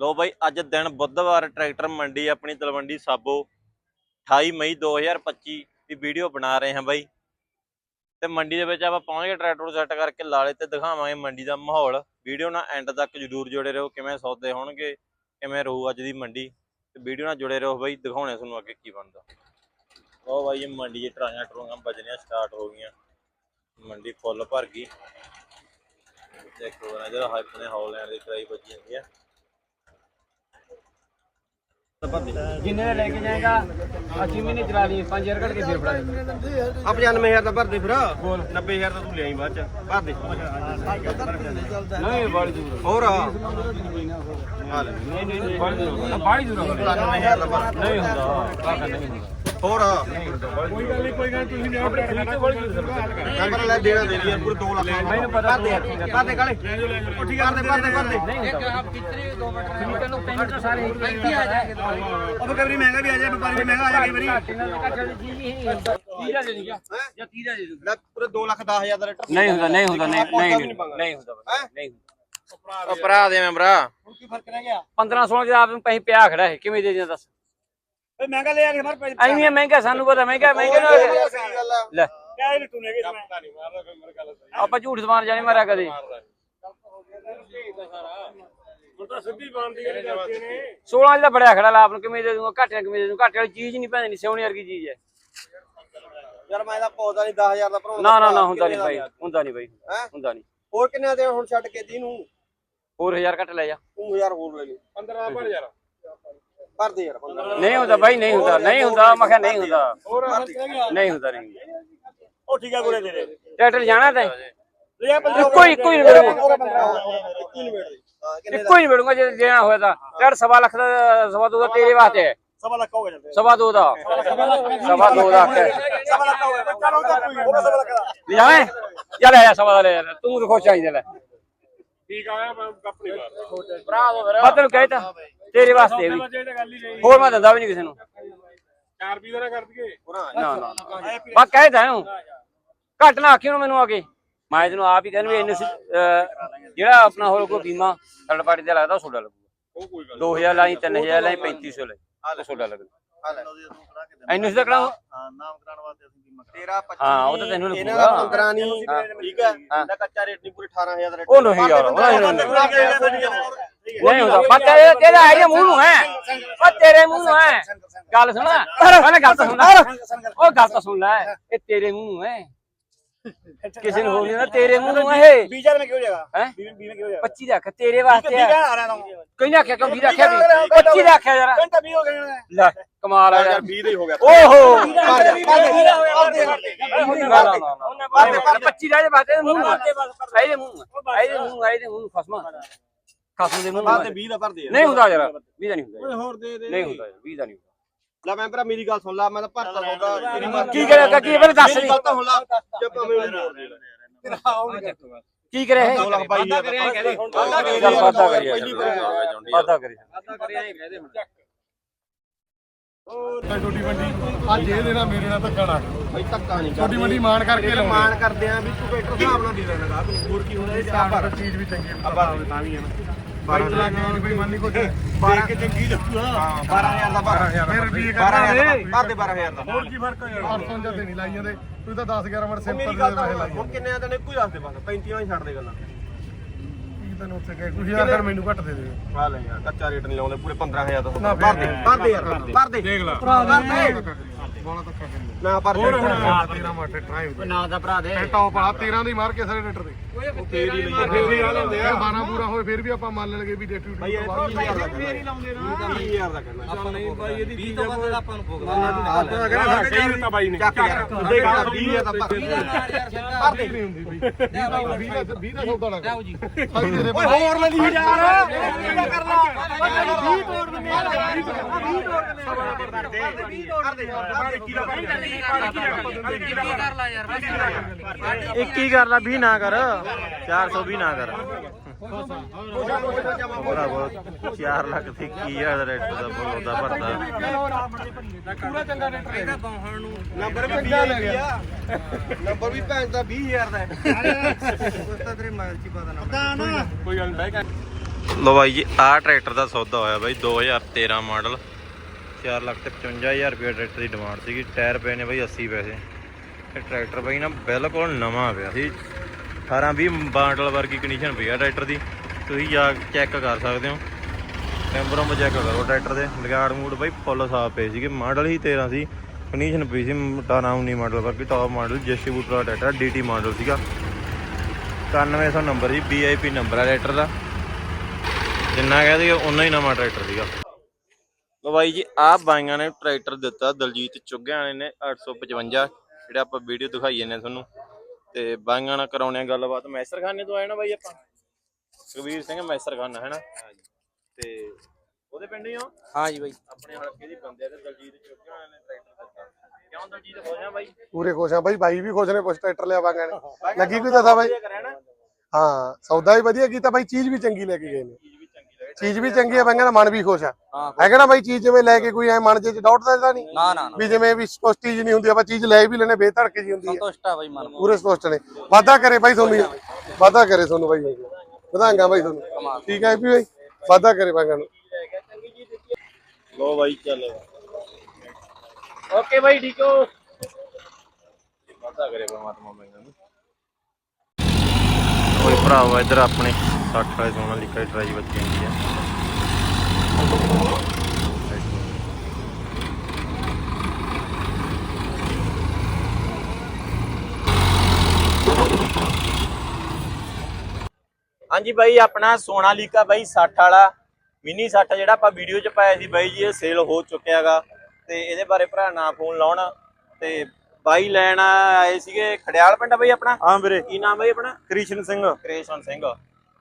ਲੋ ਬਾਈ, ਅੱਜ ਦਿਨ ਬੁੱਧਵਾਰ, ਟਰੈਕਟਰ ਮੰਡੀ, ਆਪਣੀ ਤਲਵੰਡੀ ਸਾਬੋ 28 ਮਈ 2025 ਦੀ ਵੀਡੀਓ ਬਣਾ ਰਹੇ ਹਾਂ ਬਾਈ। ਤੇ ਮੰਡੀ ਦੇ ਵਿੱਚ ਆਪਾਂ ਪਹੁੰਚ ਗਏ, ਟਰੈਕਟਰ ਸੈੱਟ ਕਰਕੇ ਲਾਲੇ ਤੇ ਦਿਖਾਵਾਂਗੇ ਮੰਡੀ ਦਾ ਮਾਹੌਲ। ਵੀਡੀਓ ਨਾਲ ਐਂਡ ਤੱਕ ਜਰੂਰ ਜੁੜੇ ਰਹੋ, ਕਿਵੇਂ ਸੌਦੇ ਹੋਣਗੇ, ਕਿਵੇਂ ਰਹੂ ਅੱਜ ਦੀ ਮੰਡੀ। ਤੇ ਵੀਡੀਓ ਨਾਲ ਜੁੜੇ ਰਹੋ ਬਾਈ, ਦਿਖਾਉਣੇ ਤੁਹਾਨੂੰ ਅੱਗੇ ਕੀ ਬਣਦਾ। ਲੋ ਬਾਈ, ਇਹ ਮੰਡੀ ਦੀ ਟਰਾਈਆਂ ਟਰੂਆਂ ਵੱਜਣੀਆਂ ਸਟਾਰਟ ਹੋ ਗਈਆਂ। ਮੰਡੀ ਫੁੱਲ ਭਰ ਗਈ। ਦੇਖੋ ਨਾ ਜਿਹੜਾ ਹਾਈਪ ਨੇ ਹੌਲੈਂਡ ਦੀ ਟਰਾਈ ਵੱਜੀ ਜਾਂਦੀ ਆ। ਜਿੰਨੇ ਦਾ ਲੈ ਕੇ ਜਾਏਗਾ ਅਸੀਂ ਮਹੀਨੇ ਚਲਾ ਲਈ 5000 ਕੱਢ ਕੇ ਫੇਰ ਫੜਾ ਦੇ। ਆ 95000 ਦਾ ਭਰ ਦੇ ਫਿਰ। 90000 ਦਾ ਤੂੰ ਲਿਆਈ ਬਾਅਦ ਚ। ਭਰ ਦੇ। ਨਹੀਂ ਬੜੀ ਦੂਰ ਹੋਰ ਆ। ਨਹੀਂ ਨਹੀਂ ਬੜੀ ਦੂਰ ਬੜੀ ਦੂਰ 90000 ਦਾ ਨਹੀਂ ਹੁੰਦਾ। ਹੋਰ ਕੋਈ ਗੱਲ ਨਹੀਂ ਕੋਈ ਗੱਲ ਤੁਸੀਂ ਆਪਣੇ ਖਰੀਦ ਤੇ ਬੜੀ ਦੂਰ ਮੈਂ ਪਰ ਲੈ ਦੇਣਾ ਦੇ ਲਈ ਪੂਰੇ 2 ਲੱਖ ਮੈਨੂੰ ਪਤਾ ਭਰ ਦੇ ਭਰ ਦੇ ਕਾਲੇ ਉਹ ਠੀਕ ਆ, ਭਰ ਦੇ ਭਰ ਦੇ ਭਰ ਦੇ ਨਹੀਂ ਹੁੰਦਾ ਖਰੀਦ ਤੈਨੂੰ ਪਿੰਡ ਤੋਂ ਸਾਰੇ ਇੱਥੇ ਆ ਜਾਏਗੇ ਉਹ ਕਈ ਵਾਰੀ ਮਹਿੰਗਾ ਵੀ ਆ ਜਾਏ ਵਪਾਰੀ ਵੀ ਮਹਿੰਗਾ ਆ ਜਾਏ ਕਈ ਵਾਰੀ ਤੀਰਾ ਦੇ ਦੂੰਗਾ ਜਾਂ ਤੀਰਾ ਦੇ ਦੂੰਗਾ ਲੈ ਪੂਰੇ 2 ਲੱਖ 10000 ਦਾ ਰੇਟ ਨਹੀਂ ਹੁੰਦਾ ਨਹੀਂ ਹੁੰਦਾ ਨਹੀਂ ਨਹੀਂ ਨਹੀਂ ਨਹੀਂ ਹੁੰਦਾ ਨਹੀਂ ਹੁੰਦਾ। ਉਹ ਭਰਾ ਦੇ ਮੈਂ ਭਰਾ। ਹੁਣ ਕੀ ਫ਼ਰਕ ਰਹਿ ਗਿਆ? 15 16 ਦੇ ਆਪ ਨੂੰ ਪੈਸੇ ਪਿਆ ਖੜਾ ਹੈ ਕਿਵੇਂ ਦੇ ਦਿਆਂ ਦੱਸ? ਓਏ ਮਹਿੰਗਾ ਲੈ ਆ ਕੇ ਫਿਰ ਪੈਸੇ ਐਵੇਂ ਮਹਿੰਗਾ ਸਾਨੂੰ ਪਤਾ ਮਹਿੰਗਾ ਮਹਿੰਗਾ ਨਾ ਲੈ। ਕਿਆ ਇਹ ਨੇਗੇ ਮੈਂ ਆਪਾਂ ਝੂਠ ਸਮਾਨ ਜਾਣੇ ਮਾਰਿਆ ਕਦੇ। ਹੁਣ ਤਾਂ ਸਿੱਧੀ ਬਣਦੀ ਜਾਂਦੀ ਨੇ 16 ਦਾ ਬੜਿਆ ਖੜਾ ਲਾ ਆਪ ਨੂੰ ਕਿਵੇਂ ਦੇ ਦੂੰਗਾ ਘਾਟੇ ਨਾਲ ਕਿਵੇਂ ਦੇ ਦੂੰਗਾ ਘਾਟੇ ਵਾਲੀ ਚੀਜ਼ ਨਹੀਂ ਪੈਂਦੀ ਸੋਹਣੀ ਵਰਗੀ ਚੀਜ਼ ਹੈ ਯਾਰ ਮੈਂ ਤਾਂ ਪੌਦਾ ਨਹੀਂ 10000 ਦਾ ਭਰਾਉਂਦਾ ਨਾ ਨਾ ਨਾ ਹੁੰਦਾ ਨਹੀਂ ਭਾਈ ਹੁੰਦਾ ਨਹੀਂ ਭਾਈ ਹੈਂ? ਹੁੰਦਾ ਨਹੀਂ ਹੋਰ ਕਿੰਨੇ ਦੇ ਹੁਣ ਛੱਡ ਕੇ 30 ਨੂੰ? ਹੋਰ ਹਜ਼ਾਰ ਘੱਟ ਲੈ ਜਾ। ਤੂੰ ਯਾਰ ਹੋਰ ਲੈ ਲਈ। 15 ਭਰ ਯਾਰ ਭਰ ਦੇ ਯਾਰ 15 ਨਹੀਂ ਹੁੰਦਾ ਭਾਈ ਨਹੀਂ ਹੁੰਦਾ ਨਹੀਂ ਹੁੰਦਾ ਮੈਂ ਕਿਹਾ ਨਹੀਂ ਹੁੰਦਾ। ਨਹੀਂ ਹੁੰਦਾ ਨਹੀਂ। ਉਹ ਠੀਕ ਆ ਗੁਰੇ ਦੇ ਦੇ ਟਰੈਕਟਰ ਜਾਣਾ ਤੈਂ? ਇੱਕੋ ਇੱਕੋ ਹੀ ਨਿਬੜੂਗਾ ਇੱਕੋ ਹੀ ਨਿਬੜੂਗਾ ਜੇ ਦੇਣਾ ਹੋਇਆ ਤਾਂ। ਟਰੈਕਟ ਸਵਾ ਲੱਖ ਦਾ ਸਵਾ ਦੋ ਦਾ ਤੇਰੇ ਵਾਸਤੇ ਹੈ। ਸਵਾ ਲੱਖ ਹੋ ਗਿਆ ਜਾਂਦੇ ਸਵਾ ਦੋ ਦਾ। ਸਵਾ ਦੋ ਦਾ। ਸਵਾ ਲੱਖ ਹੋ ਗਿਆ। ਚਲੋ ਤਾਂ ਕੋਈ ਉਹ ਸਵਾ ਲੱਖ ਦਾ। ਲੈ ਜਾਵੇਂ ਚੱਲ ਆਇਆ ਸਵਾ ਦਾ ਲੈ ਜਾ ਤੂੰ ਤਾਂ ਖੁਸ਼ ਚਾਹੀਦਾ ਲੈ ਠੀਕ ਆਇਆ ਮੈਂ ਕੱਪ ਨਹੀਂ ਮਾਰਦਾ। ਭਰਾ ਦੋ ਫਿਰ ਮੈਂ ਤੈਨੂੰ ਕਹਿਤਾ ਤੇਰੇ ਵਾਸਤੇ ਵੀ। ਹੋਰ ਮੈਂ ਦਿੰਦਾ ਵੀ ਨਹੀਂ ਕਿਸੇ ਨੂੰ। 4 ਰੁਪਏ ਦਾ ਕਰ ਦਈਏ। ਨਾ ਨਾ ਬਸ ਕਹਿਤਾ ਇਹਨੂੰ ਘੱਟ ਨਾ ਆਖੀ ਹੁਣ ਮੈਨੂੰ ਆ ਕੇ। ਮੈਂ ਤੈਨੂੰ ਆਪ ਹੀ ਕਹਿੰਦਾ ਵੀ ਇਹਨੂੰ ਜਿਹੜਾ ਆਪਣਾ ਹੋਰ ਕੋਈ ਬੀਮਾ ਥਰਡ ਪਾਰਟੀ ਦਾ ਲੱਗਦਾ ਉਹ ਤੁਹਾਡਾ ਲੱਗੂਗਾ। ਉਹ ਕੋਈ ਗੱਲ 2000 ਲਾਈ 3000 ਲਾਈ 3500 ਲਾਈ। ਉਹ ਤੁਹਾਡਾ ਲੱਗਦਾ। ਆ ਲੈ ਐਨੂੰ ਸਿੱਧਾ ਕਰਾਂ ਹਾਂ ਨਾਮ ਕਰਾਉਣ ਵਾਸਤੇ ਅਸੀਂ ਬੀਮਾ ਤੇਰਾ 25 ਹਾਂ, ਉਹ ਤਾਂ ਤੈਨੂੰ ਇਹਨਾਂ ਲੱਗੂਗਾ। ਦਾ 15 ਨਹੀਂ। ਠੀਕ ਹੈ। ਇਹਦਾ ਕੱਚਾ ਰੇਟ ਨਹੀਂ ਪੂਰੇ 18000 ਦਾ ਰੇਟ ਉਹ ਨਹੀਂ ਯਾਰ, ਉਹ ਨਹੀਂ, ਨਹੀਂ, ਨਹੀਂ ਨਹੀਂ ਹੁੰਦਾ। ਤੇਰੇ ਤੇਰਾ ਇਹ ਮੂੰਹ ਨੂੰ ਹੈ। ਉਹ ਤੇਰੇ ਮੂੰਹ ਨੂੰ ਹੈ। ਗੱਲ ਸੁਣ। ਪਹਿਲਾਂ ਗੱਲ ਤਾਂ ਸੁਣ ਲੈ ਉਹ ਗੱਲ ਤਾਂ ਸੁਣ ਲੈ। ਇਹ ਤੇਰੇ ਮੂੰਹ ਨੂੰ ਹੈ। ਕਿਸੇ ਨੂੰ ਹੋ ਨਹੀਂ ਨਾ ਤੇਰੇ ਮੂੰਹ ਨੂੰ ਹੈ ਇਹ 20000 में क्यों जाएगा ਹੈ 20 में क्यों जाएगा 25 ਦਾ ਆਖਿਆ ਤੇਰੇ ਵਾਸਤੇ ਹੈ आ रहा हूं ਕੋਈ ਨਾ ਆਖਿਆ ਕਿਉਂ 20 ਦਾ ਆਖਿਆ ਵੀ 25 ਦਾ ਆਖਿਆ ਯਾਰ घंटा 20 हो गया ਲੈ ਕਮਾਲ ਆ ਯਾਰ 20 ਦਾ ਹੀ ਹੋ ਗਿਆ ਓਹੋ ਭਰ ਦੇ ਭਰ ਦੇ ਭਰ ਦੇ ਨਾ ਨਾ ਨਾ 25 ਦਾ ਜੇ ਬਾਤ ਹੈ ਮੂੰਹ ਨੂੰ ਇਹਦੇ ਮੂੰਹ ਨੂੰ ਇਹਦੇ ਮੂੰਹ ਨੂੰ ਇਹਦੇ ਮੂੰਹ ਨੂੰ ਖਸਮਾ ਖਸਮ ਦੇ ਮੂੰਹ ਭਰ ਦੇ ਨੂੰ 20 ਦਾ ਭਰ ਦੇ ਨਹੀਂ ਹੁੰਦਾ ਯਾਰ 20 ਦਾ ਨਹੀਂ ਹੁੰਦਾ ਓਏ ਹੋਰ ਦੇ ਦੇ ਨਹੀਂ ਹੁੰਦਾ 20 ਦਾ ਨਹੀਂ ਹੁੰਦਾ ਲੈ ਮੈਂ ਭਰਾ ਮੇਰੀ ਗੱਲ ਸੁਣ ਲੈ ਮੈਂ ਤਾਂ ਭਰਤਾ ਸੌਦਾ ਤੇਰੀ ਮਰਜ਼ੀ ਕੀ ਕਰਿਆ ਕੀ ਪਹਿਲੇ ਦੱਸ ਮੇਰੀ ਨਹੀਂ ਗੱਲ ਤਾਂ ਹੁਣ ਲਾ ਜੇ ਭਾਵੇਂ ਮੈਨੂੰ ਮੋੜ ਦੇ ਤੇਰਾ ਕੀ ਕਰਿਆ ਇਹ? 2 ਲੱਖ ਬਾਈ ਹਜ਼ਾਰ ਦਾ ਵਾਧਾ ਕਰੀ ਚੱਲ ਵਾਧਾ ਕਰੀ ਪਹਿਲੀ ਵਾਰ। ਵਾਧਾ ਕਰੀ ਛੋਟੀ ਮੰਡੀ। ਅੱਜ ਇਹ ਦੇਣਾ ਮੇਰੇ ਨਾਲ ਧੱਕਾ ਨਾ ਕਰੋ। ਬਈ ਧੱਕਾ ਨਹੀਂ ਛੋਟੀ ਮੰਡੀ ਮਾਣ ਕਰਕੇ ਕਰਕੇ ਲਾਉਣੀ ਮਾਨ ਕਰਦੇ ਆ ਵੀ ਤੂੰ ਹਿਸਾਬ ਨਾਲ ਦੇ ਦੇਣਾ ਤੂੰ ਹੋਰ ਕੀ ਹੁੰਦਾ ਇਹ ਚੀਜ਼ ਵੀ ਚੰਗੀ ਆ। ਭਰ ਤਾਂ ਵੀ ਹੈ ਨਾ। ਬਾਈ ਚਲਾ ਕੇ ਨਹੀਂ ਬਈ ਮੰਨੀ ਕੁਝ 12 ਕੇ ਚੰਗੀ ਲੱਗੂਗਾ ਹਾਂ 12000 ਦਾ ਭਰ ਫਿਰ ਰੁਪਏ 12000 ਦਾ ਭਰ ਦੇ 12000 ਦਾ। ਹੋਰ ਕੀ ਫ਼ਰਕ ਹੈ 800 ਜਦ ਨਹੀਂ ਲਾਈ ਜਾਂਦੇ। ਤੂੰ ਤਾਂ 10 11 ਮਿੰਟ ਉਹ ਸਿੰਪਲ ਮੇਰੀ ਦੇ ਗੱਲ ਤਾਂ ਪੈਸੇ ਲਾਈ ਹੁਣ ਕਿੰਨੇ ਆ ਤੈਨੂੰ ਕੋਈ ਦੱਸ ਦੇ ਬਸ 35 ਹੀ ਛੱਡ ਦੇ ਗੱਲਾਂ। ਕੀ ਤੈਨੂੰ ਉੱਥੇ ਕਹੇ ਤੁਸੀਂ ਯਾਰ ਕਰ ਮੈਨੂੰ ਘੱਟ ਦੇ ਦੇ ਆ ਲੈ ਯਾਰ ਕੱਚਾ ਰੇਟ ਨਹੀਂ ਲਾਉਂਦੇ ਪੂਰੇ 15000 ਦਾ ਭਰ ਦੇ। ਭਰ ਦੇ ਯਾਰ ਭਰ ਦੇ। ਦੇਖ ਲਾ ਭਰ ਦੇ। ਬੋਲਾ ਧੱਕਾ ਕਰੀ ਨਾ ਭਰ ਹੋਰ ਦੇ ਹੁਣ 13 ਮਾਟੇ ਟਰਾਈ ਨਾ ਦਾ ਭਰਾ ਦੇ। ਟੌਪ ਆ 13 ਦੀ ਮਾਰ ਕੇ ਸਾਰੇ ਰੇਟਰ ਦੇ ਤੇਰੀ ਲਈ ਫਿਰ ਵੀ ਆ ਲਾਉਂਦੇ ਆ 12 ਪੂਰਾ ਹੋਏ ਫਿਰ ਵੀ ਆਪਾਂ ਮੰਨ ਲਗੇ ਵੀ ਡੇਟੂ ਭਾਈ ਇਹ 20000 ਦਾ ਫੇਰ ਹੀ ਲਾਉਂਦੇ ਨਾ। 20000 ਦਾ ਕਰਨਾ। ਆਪਾਂ ਨਹੀਂ ਭਾਈ ਇਹਦੀ 20 ਤੋਂ ਬਾਅਦ ਆਪਾਂ ਨੂੰ ਭੁਗਤਣਾ ਆਪਾਂ ਕਹਿੰਦਾ ਸਹੀ ਦਿੱਤਾ ਬਾਈ ਨੇ। ਚੱਕ ਯਾਰ ਦੇ ਗਾ 20000 ਦਾ ਭਰ ਦੇ। ਨਹੀਂ ਹੁੰਦੀ ਬਈ। 20 ਦਾ 20 ਦਾ। 20 ਦਾ ਸੌਦਾ ਲੱਗ ਜਾਓ ਜੀ। ਓਏ ਹੋਰ ਲੈ ਲਈ ਯਾਰ। ਕੀ ਕਰ ਲਾ 20 ਤੋੜ ਦਿੰਦੇ ਆ। 20 ਤੋੜ ਦਿੰਦੇ ਆ। ਕਰ ਦੇ। 20 ਤੋੜ ਦੇ। ਯਾਰ ਕੀ ਦਾ ਇੱਕ ਹੀ ਕਰ ਲਾ 20 ਨਾ ਕਰ। 420 ਨਾ ਕਰ। ਬੋਲਾ ਬੋਲ 4 ਲੱਖ ਤੇ 21000 ਦਾ ਰੇਟ ਦਾ ਬੋਲਦਾ ਭਰਦਾ। ਪੂਰਾ ਚੰਗਾ ਰੇਟਰ ਹੈ ਨੰਬਰ ਵੀ 20 ਲੈ ਗਿਆ ਨੰਬਰ ਵੀ ਭੈਣ ਦਾ 20000 ਦਾ ਹੈ। ਉਸ ਤਾਂ ਤੇਰੇ ਮਾਲ ਚ ਪਤਾ ਨਾ ਕੋਈ ਗੱਲ ਨਹੀਂ ਲੋ ਬਾਈ ਜੀ ਆਹ ਟਰੈਕਟਰ ਦਾ ਸੌਦਾ ਹੋਇਆ ਬਾਈ 2013 ਮਾਡਲ। 4 ਲੱਖ ਤੇ 55000 ਰੁਪਏ ਟਰੈਕਟਰ ਦੀ ਡਿਮਾਂਡ ਸੀਗੀ। ਟਾਇਰ ਪਏ ਨੇ ਬਾਈ 80 ਪੈਸੇ। ਇਹ ਟਰੈਕਟਰ ਬਾਈ ਨਾ ਬਿਲਕੁਲ ਨਵਾਂ ਪਿਆ। ਸੀ 18 20 ਮਾਡਲ ਵਰਗੀ ਕੰਡੀਸ਼ਨ ਪਈ ਆ ਟਰੈਕਟਰ ਦੀ। ਤੁਸੀਂ ਜਾ ਚੈੱਕ ਕਰ ਸਕਦੇ ਹੋ। ਟੈਂਪਰੋਂ ਚੈੱਕ ਕਰੋ ਟਰੈਕਟਰ ਦੇ। ਲਗਾੜ ਮੂਡ ਬਾਈ ਫੁੱਲ ਸਾਫ਼ ਪਏ ਸੀਗੇ। ਮਾਡਲ ਹੀ 13 ਸੀ। ਕੰਡੀਸ਼ਨ ਪਈ ਸੀ 18 19 ਮਾਡਲ ਵਰਗੀ ਟੌਪ ਮਾਡਲ ਡਿਸਟ੍ਰੀਬਿਊਟਰ ਦਾ ਟਰੈਕਟਰ ਡੀਟੀ ਮਾਡਲ ਸੀਗਾ। 9100 ਨੰਬਰ ਜੀ ਵੀਆਈਪੀ ਨੰਬਰ ਆ ਟਰੈਕਟਰ ਦਾ। ਜਿੰਨਾ ਕਹਦੇ ਉਹਨਾਂ ਹੀ ਨਵਾਂ ਟਰੈਕਟਰ ਸੀਗਾ। ਲੋ ਬਾਈ ਜੀ ਆਹ ਬਾਈਆਂ ਨੇ ਟਰੈਕਟਰ ਦਿੱਤਾ ਦਲਜੀਤ ਚੁੱਗਿਆਂ ਵਾਲੇ ਨੇ 855 ਜਿਹੜਾ ਆਪਾਂ ਵੀਡੀਓ ਦਿਖਾਈ ਜਾਂਦੇ ਤੁਹਾਨੂੰ। ਤੇ ਬਾਈਆਂ ਨਾਲ ਕਰਾਉਣੇ ਆ ਗੱਲਬਾਤ। ਮੈਸਰਖਾਨੇ ਤੋਂ ਆਏ ਨਾ ਬਾਈ ਆਪਾਂ? ਸੁਖਵੀਰ ਸਿੰਘ ਮੈਸਰਖਾਨਾ ਹੈ ਨਾ? ਤੇ ਉਹਦੇ ਪਿੰਡ ਹੀ ਹੋ? ਹਾਂ ਜੀ ਬਾਈ। ਆਪਣੇ ਹਲਕੇ ਦੀ ਬੰਦੇ ਆ? ਤੇ ਦਲਜੀਤ ਚੁੱਗਿਆਂ ਵਾਲੇ ਨੇ ਟਰੈਕਟਰ ਦਿੱਤਾ। ਕਿਉਂ ਦਲਜੀਤ ਹੋ ਜਾ ਬਾਈ? ਪੂਰੇ ਖੁਸ਼ ਆ ਬਾਈ ਬਾਈ ਵੀ ਖੁਸ਼ ਨੇ ਕੁਛ ਟਰੈਕਟਰ ਲਿਆਵਾਂਗੇ ਨੇ। ਲੱਗੀ ਕੋਈ ਦੱਸਾ ਬਾਈ? ਹਾਂ ਸੌਦਾ ਵੀ ਵਧੀਆ ਕੀਤਾ ਬਾਈ ਚੀਜ਼ ਵੀ ਚੰਗੀ ਲੈ ਕੇ ਗਏ ਨੇ। ਚੀਜ਼ ਵੀ ਚੰਗੀ ਚੀਜ਼ ਆ ਬਾਈਆਂ ਦਾ ਮਨ ਵੀ ਖੁਸ਼ ਆ। ਹਾਂ ਹੈਗਾ ਨਾ ਬਾਈ ਚੀਜ਼ ਜਿਵੇਂ ਲੈ ਕੇ ਕੋਈ ਐ ਮਨ ਚ ਡਾਊਟ ਤਾਂ ਨਹੀਂ। ਨਾ ਨਾ ਨਾ। ਵੀ ਜਿਵੇਂ ਵੀ ਸਪਸ਼ਟੀ ਜੀ ਨਹੀਂ ਹੁੰਦੀ ਆਪਾਂ ਚੀਜ਼ ਲੈ ਵੀ ਲੈਣੇ ਬੇਧੜਕੇ ਜੀ ਹੁੰਦੀ ਹੈ ਸੰਤੁਸ਼ਟ ਆ ਬਾਈ ਮਨ ਪੂਰੇ ਸਪਸ਼ਟ ਨੇ। ਵਾਦਾ ਕਰੇ ਬਾਈ ਤੁਹਾਨੂੰ। ਵਾਦਾ ਕਰੇ ਤੁਹਾਨੂੰ ਬਾਈ। ਵਧਾਂਗਾ ਬਾਈ ਤੁਹਾਨੂੰ। ਠੀਕ ਹੈ ਵੀ ਬਾਈ? ਵਾਦਾ ਕਰੇ ਬਾਈਆਂ ਨੂੰ ਲੋ ਬਾਈ ਚੱਲ। ਓਕੇ ਬਾਈ ਠੀਕ ਹੋ। ਵਾਦਾ ਕਰੇ ਪਰਮਾਤਮਾ ਮੈਨੂੰ ਭਰਾਵਾ, ਇੱਧਰ ਆਪਣੇ 60 ਵਾਲੇ ਸੋਨਾ ਲਿਖਾ ਟਰਾਈ ਬੱਚੀ ਹੁੰਦੀ ਆ। ਹਾਂਜੀ ਬਾਈ, ਆਪਣਾ ਸੋਨਾ ਲੀਕਾ ਬਾਈ 60 ਵਾਲਾ। ਮਿਨੀ 60 ਜਿਹੜਾ ਆਪਾਂ ਵੀਡੀਓ 'ਚ ਪਾਇਆ ਸੀ ਬਾਈ ਜੀ, ਇਹ ਸੇਲ ਹੋ ਚੁੱਕਿਆਗਾ ਤੇ ਇਹਦੇ ਬਾਰੇ ਭਰਾ ਨਾ ਫੋਨ ਲਾਉਣ। ਤੇ ਬਾਈ ਲੈਣ ਆਏ ਸੀਗੇ ਖੜਿਆਲ ਪਿੰਡ ਆ ਬਾਈ ਆਪਣਾ? ਹਾਂ ਵੀਰੇ। ਕੀ ਨਾਮ ਬਾਈ ਆਪਣਾ? ਕ੍ਰਿਸ਼ਨ ਸਿੰਘ। ਕ੍ਰੇਸ਼ਨ ਸਿੰਘ।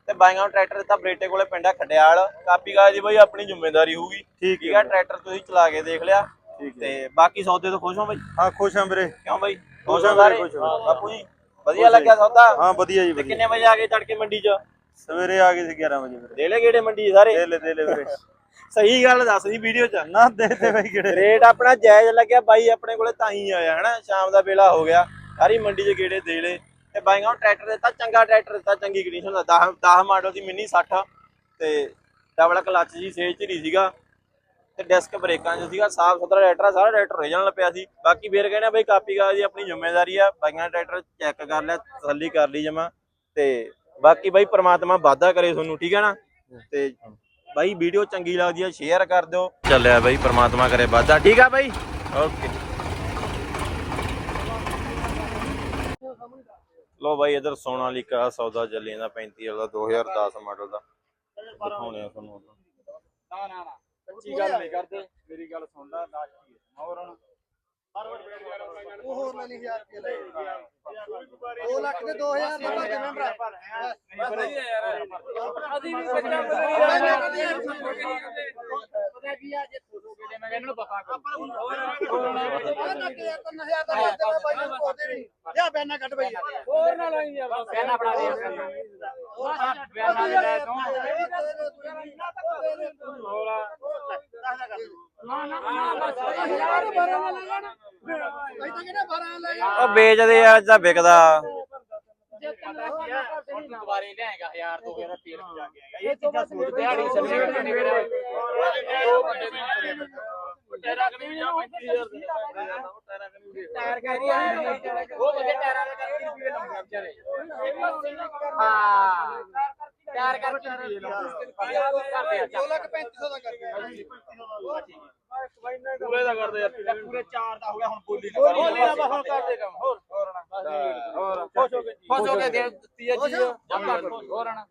ਤੇ ਬਾਈਆਂ ਨੂੰ ਟਰੈਕਟਰ ਦਿੱਤਾ ਬਰੇਟੇ ਕੋਲੇ ਪਿੰਡ ਆ ਖੜਿਆਲ। ਕਾਪੀ ਕਾਜ ਦੀ ਬਾਈ ਆਪਣੀ ਜ਼ਿੰਮੇਵਾਰੀ ਹੋਊਗੀ। ਠੀਕ ਆ ਟਰੈਕਟਰ ਤੁਸੀਂ ਚਲਾ ਕੇ ਦੇਖ ਲਿਆ। ਠੀਕ ਤੇ ਬਾਕੀ ਸੌਦੇ ਤੋਂ ਖੁਸ਼ ਹੋ ਬਾਈ? ਹਾਂ ਖੁਸ਼ ਹਾਂ ਵੀਰੇ। ਕਿਉਂ ਬਾਈ? ਖੁਸ਼ ਹਾਂ? ਵੀਰੇ, ਹਾਂ। ਬਾਪੂ ਜੀ ਵਧੀਆ ਲੱਗਿਆ ਸੌਦਾ? ਹਾਂ ਵਧੀਆ ਜੀ ਕਿੰਨੇ ਵਜੇ ਆ ਗਏ ਤੜਕੇ ਮੰਡੀ 'ਚ? ਸਵੇਰੇ ਆ ਗਏ ਸੀ 11 ਵਜੇ ਵੀਰੇ। ਦੇ ਲੈ ਗੇੜੇ ਮੰਡੀ ਸਾਰੇ? ਦੇ ਲੈ ਦੇ ਲੈ ਵੀਰੇ। ਸਹੀ ਗੱਲ ਦੱਸ ਦੀ ਵੀਡੀਓ 'ਚ ਨਾ ਦੇ ਦੇ ਬਾਈ ਕਿਹੜੇ। ਰੇਟ ਆਪਣਾ ਜਾਇਜ਼ ਲੱਗਿਆ, ਬਾਈ ਆਪਣੇ ਕੋਲੇ ਤਾਂ ਹੀ ਆਇਆ, ਹਨਾ? ਸ਼ਾਮ ਦਾ ਵੇਲਾ ਹੋ ਗਿਆ, ਸਾਰੀ ਮੰਡੀ 'ਚ ਗੇੜੇ ਦੇ ਲੈ ਤੇ ਬਾਈਆਂ ਨੂੰ ਟਰੈਕਟਰ ਦਿੱਤਾ, ਚੰਗਾ ਟਰੈਕਟਰ ਦਿੱਤਾ, ਚੰਗੀ ਕੰਡੀਸ਼ਨ ਦਾ 10 10 ਮਾਡਲ ਦੀ ਮਿੰਨੀ 60 ਤੇ ਡਬਲ ਕਲੱਚ ਜੀ ਸੇਜ ਚ ਨਹੀਂ ਸੀਗਾ। ਤੇ ਡਿਸਕ ਬ੍ਰੇਕਾਂ 'ਚ ਸੀਗਾ, ਸਾਫ਼ ਸੁਥਰਾ ਟਰੈਕਟਰ ਸਾਰਾ ਟਰੈਕਟਰ ਓਰੀਜਨਲ ਪਿਆ ਸੀ। ਬਾਕੀ ਫੇਰ ਕਹਿੰਦੇ ਬਈ ਕਾਪੀ ਕਾਜ ਦੀ ਆਪਣੀ ਜ਼ਿੰਮੇਵਾਰੀ ਆ। ਬਾਈਆਂ ਟਰੈਕਟਰ ਚੈੱਕ ਕਰ ਲਿਆ, ਤਸੱਲੀ ਕਰ ਲਈ ਜਮਾ। ਤੇ ਬਾਕੀ ਬਾਈ ਪ੍ਰਮਾਤਮਾ ਵਾਧਾ ਕਰੇ ਤੁਹਾਨੂੰ, ਠੀਕ ਹੈ ਨਾ? ਤੇ ਬਾਈ ਵੀਡੀਓ ਚੰਗੀ ਲੱਗਦੀ ਆ ਸ਼ੇਅਰ ਕਰ ਦਿਓ। ਚੱਲਿਆ ਬਾਈ ਪ੍ਰਮਾਤਮਾ ਕਰੇ ਵਾਧਾ। ਠੀਕ ਆ ਬਾਈ? ਓਕੇ ਲੋ ਬਾਈ ਇਧਰ ਸੋਨਾਲੀਕਾ ਸੌਦਾ ਚੱਲੀ ਜਾਂਦਾ 35 ਵਾਲਾ 2010 ਮਾਡਲ ਦਾ। ਦਿਖਾਉਣੇ ਆ ਤੁਹਾਨੂੰ ਨਾ ਨਾ ਨਾ ਸੱਚੀ ਗੱਲ ਨਹੀਂ ਕਰਦੇ। ਮੇਰੀ ਗੱਲ ਸੁਣ ਲੈ ਲਾਸਟ ਹੀ ਹੋਰ ਹੁਣ ਉਹ ਹੋਰ ਲੈ ਲਈ 1000 ਰੁਪਏ ਲੈ 2 ਲੱਖ ਦੇ 2000 ਦਾ ਭਾਗੇ ਮੈਂ ਭਰਾ? ਅਸੀਂ ਵੀ ਬੱਚਾ ਪਤਾ ਕੀ ਆ ਜੇ ਮੈਂ ਬੈਨਾ ਕੱਢ ਬਈ। ਹੋਰ ਨਾ ਲਾਈ ਯਾਰ। ਫੜਾ ਦੇ ਦੇ ਲੈ ਤੂੰ ਉਹ ਵੇਚਦੇ ਤਾਂ ਵਿਕਦਾ? ਹੁਣ ਦੁਬਾਰੇ ਲਿਆਏਗਾ 1000 2000 ਦਾ ਤੇਲ ਜਾ ਕੇ ਆਏਗਾ ਇਹ ਚੀਜ਼ਾਂ ਸੋਚ ਦਿਹਾੜੀ ਸਰਟੀਫਿਕੇਟ ਨਹੀਂ ਮੇਰਾ ਦੋ ਵੱਡੇ ਟਾਇਰਾਂ ਕਨੀ ਵੀ ਜਾਣਾ 25000 ਟਾਇਰ ਕਹਿ ਰਹੀ ਹੈ ਉਹ ਵੱਡੇ ਟਾਇਰਾਂ ਦੇ ਕਰਕੇ ਰੁਪਏ ਲਾਉਂਦੇ ਆ ਵਿਚਾਰੇ ਹਾਂ ਟਾਇਰ ਕਰਕੇ ਰੁਪਏ ਲਾਉਂਦੇ ਕਰਦੇ ਆ 2 ਲੱਖ 3500 ਦਾ ਕਰਕੇ ਪੂਰੇ ਦਾ ਕਰਦੇ ਯਾਰ। ਪੂਰੇ 4 ਦਾ ਹੋ ਗਿਆ ਹੁਣ ਬੋਲੀ ਨਾ ਬੋਲੀ ਨਾ ਹੁਣ ਕਰਦੇ ਕੰਮ ਹੋਰ। ਹੋਰ ਹੋਰ ਖੁਸ਼ ਹੋ ਗਏ ਖੁਸ਼ ਹੋ ਕੇ ਦੇ ਦਿੱਤੀ ਹੈ ਜੀ ਹੋਰ ਨਾ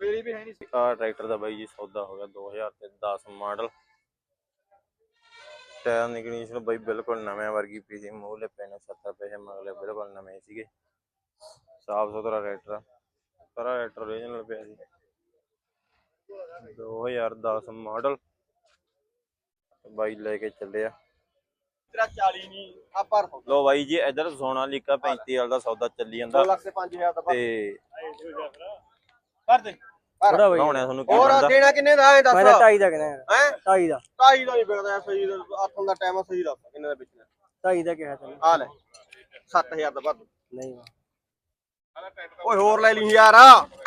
ਮੇਰੀ ਵੀ ਹੈ ਨਹੀਂ ਆ ਟਰੈਕਟਰ ਦਾ ਬਾਈ ਜੀ ਸੌਦਾ ਹੋ ਗਿਆ 2010 ਮਾਡਲ। ਟਾਇਰ ਕੰਡੀਸ਼ਨ ਬਾਈ ਬਿਲਕੁਲ ਨਵੇਂ ਵਰਗੀ ਪਈ ਸੀ। ਮੂਹਲੇ ਪੈਨੇ 70 ਪੈਸੇ ਮਗਲੇ ਬਿਲਕੁਲ ਨਵੇਂ ਸੀਗੇ। ਸਾਫ਼ ਸੁਥਰਾ ਟਰੈਕਟਰ ਆ। ਸਾਰਾ ਟਰੈਕਟਰ ਓਰੀਜਨਲ ਪਿਆ ਸੀ। 2010 ਮਾਡਲ। ਬਾਈ ਲੈ ਕੇ ਚੱਲਿਆ। ਤੇਰਾ 40 ਨਹੀਂ ਆ ਪਰ ਲੋ ਬਾਈ ਜੀ ਇਧਰ ਸੋਨਾਲੀਕਾ 35 ਵਾਲਾ ਦਾ ਸੌਦਾ ਚੱਲੀ ਜਾਂਦਾ। 2 ਲੱਖ ਤੇ 5000 ਦਾ ਤੇ ਕਰ ਦੇ। ਥੋੜਾ ਬਈ ਲਾਉਣਿਆ ਤੁਹਾਨੂੰ ਕੀ ਹੋਰ ਦੇਣਾ ਕਿੰਨੇ ਦਾ ਹੈ ਦੱਸ। ਮੈਂ ਤਾਂ 2.5 ਦਾ ਕਿਹਾ ਹੈ? 2.5 ਦਾ। 2.5 ਦਾ ਨਹੀਂ ਵਿਕਦਾ ਸਹੀ ਆਥਣ ਦਾ ਟਾਈਮ ਸਹੀ ਕਿੰਨੇ ਦਾ ਵੇਚਣਾ। 2.5 ਦਾ ਕਿਹਾ ਤੈਨੂੰ। ਆ ਲੈ 7000 ਦਾ ਵੱਧ ਨਹੀਂ। ਓਏ ਹੋਰ ਲੈ ਲਈ ਯਾਰ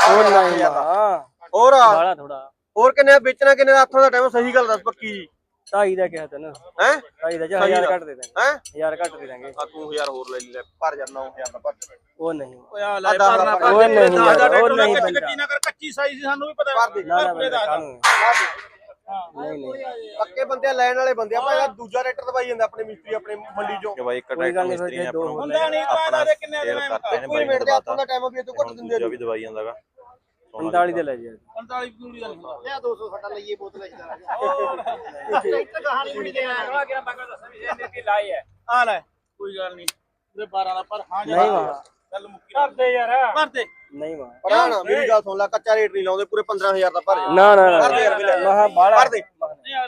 ਹੋਰ ਨਹੀਂ ਹਾਂ ਹੋਰ ਬਾਲਾ ਥੋੜਾ ਹੋਰ ਕਿੰਨੇ ਆ? ਵੇਚਣਾ ਕਿੰਨੇ ਦਾ? ਹੱਥੋਂ ਦਾ ਟਾਈਮ ਸਹੀ ਗੱਲ ਦੱਸ ਪੱਕੀ ਜੀ। ਢਾਈ ਦਾ ਕਿਹਾ ਤੈਨੂੰ। ਹੈ? ਢਾਈ ਦਾ ਜਾਂ ਸਹੀ ਹਜ਼ਾਰ ਦਾ। ਘੱਟ ਦੇ ਦਾਂਗੇ ਹੈ? ਹਜ਼ਾਰ ਘੱਟ ਦੇ ਦਾਂਗੇ ਆ ਤੂੰ ਯਾਰ ਹੋਰ ਲੈ ਲੈ ਭਰ ਜਾ 9000 ਦਾ ਭਰ ਉਹ ਨਹੀਂ। ਓਏ ਆ ਉਹ ਨਹੀਂ ਯਾਰ ਉਹ ਨਹੀਂ ਬੰਦਾ। ਨਾ ਕਰ ਕੱਚੀ ਸਾਈਜ਼ ਸਾਨੂੰ ਵੀ ਪਤਾ ਭਰ ਦੇ। ਨਾ ਨਾ ਬੰਦਾ ਕਾਹਨੂੰ ਨਹੀਂ ਨਹੀਂ। ਪੱਕੇ ਬੰਦੇ ਆ, ਲੈਣ ਵਾਲੇ ਬੰਦੇ ਆ ਭਾਈ ਆਹ ਦੂਜਾ ਰੇਟਰ ਦਵਾਈ ਜਾਂਦਾ ਆਪਣੇ ਮਿਸਤਰੀ ਆਪਣੇ ਮੰਡੀ ਚੋਂ। ਕਿ ਬਾਈ ਇੱਕ ਕੋਈ ਟਰੈਕਟਰ ਮਿਸਤਰੀ ਨੇ ਫਿਰ ਦੋ ਆਪਾਂ ਨੂੰ ਹੁੰਦਾ ਨਹੀਂ ਆਪਣਾ ਸੇਲ ਕਰਤੇ ਨੇ ਕੋਈ ਬਾਈ ਮਿੰਟ ਨੂੰ ਦੇ ਹੱਥੋਂ ਦਾ ਟਾਈਮ ਵੀ ਇਹ ਤੋਂ ਘੱਟ ਦਿੰਦੇ ਆ ਦੂਜਾ ਵੀ ਦਵਾਈ ਜਾਂਦਾਗਾ। 45 ਦੇ ਲੈ ਜੀ 45 ਪੂਰੀ ਗੱਲ ਲਿਆ 200 ਸਾਡਾ ਲਈਏ ਬੋਤਲ ਇਸ ਤਰ੍ਹਾਂ ਇੱਕ ਕਹਾਣੀ ਵੀ ਦੇ ਆਇਆ ਆ ਲੈ। ਕੋਈ ਗੱਲ ਨਹੀਂ। ਉਹਦੇ 12 ਦਾ ਪਰ ਹਾਂ ਨਹੀਂ ਵਾ ਗੱਲ ਮੁੱਕੀ ਕਰਦੇ ਯਾਰ। ਭਰਦੇ ਨਹੀਂ ਵਾ ਪਰ ਨਾ ਮੇਰੀ ਗੱਲ ਸੁਣ ਲੈ ਕੱਚਾ ਰੇਟ ਨਹੀਂ ਲਾਉਂਦੇ ਪੂਰੇ 15000 ਦਾ ਭਰ ਜਾ। ਨਾ ਨਾ ਨਾ ਭਰ ਦੇ ਯਾਰ ਬਿੱਲੇ। ਮਹਾ ਬਾਲਾ ਭਰ ਦੇ।